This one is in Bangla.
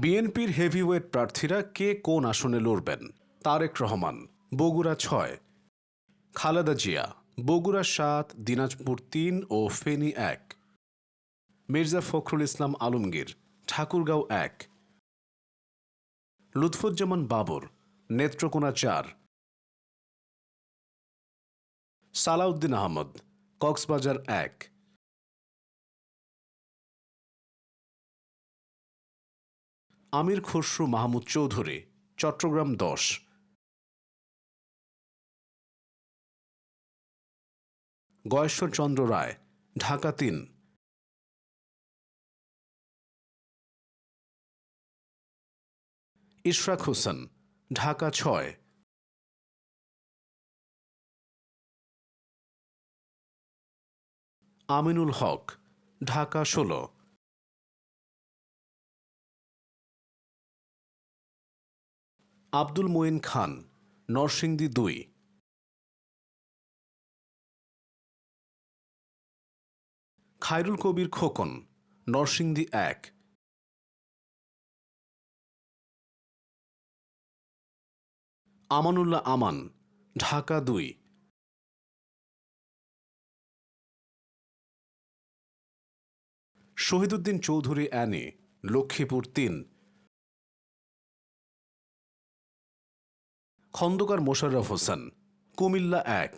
বিএনপির হেভিওয়েট প্রার্থীরা কে কোন আসনে লড়বেন? তারেক রহমান, বগুড়া ছয়। খালেদা জিয়া, বগুড়া সাত, দিনাজপুর তিন ও ফেনী এক। মির্জা ফখরুল ইসলাম আলমগীর, ঠাকুরগাঁও এক। লুৎফুজ্জামান বাবর, নেত্রকোনা চার। সালাউদ্দিন আহমদ, কক্সবাজার এক। আমির খসরু মাহমুদ চৌধুরী, চট্টগ্রাম দশ। গয়েশ্বর চন্দ্র রায়, ঢাকা তিন। ইশরাক হোসেন, ঢাকা ছয়। আমিনুল হক, ঢাকা ষোলো। আব্দুল মঈন খান, নরসিংদী দুই। খায়রুল কবির খোকন, নরসিংদী এক। আমানুল্লাহ আমান, ঢাকা দুই। শহীদুদ্দিন চৌধুরী অ্যানি, লক্ষ্মীপুর তিন। খন্দকার মোশাররফ হোসেন কুমিল্লা এক।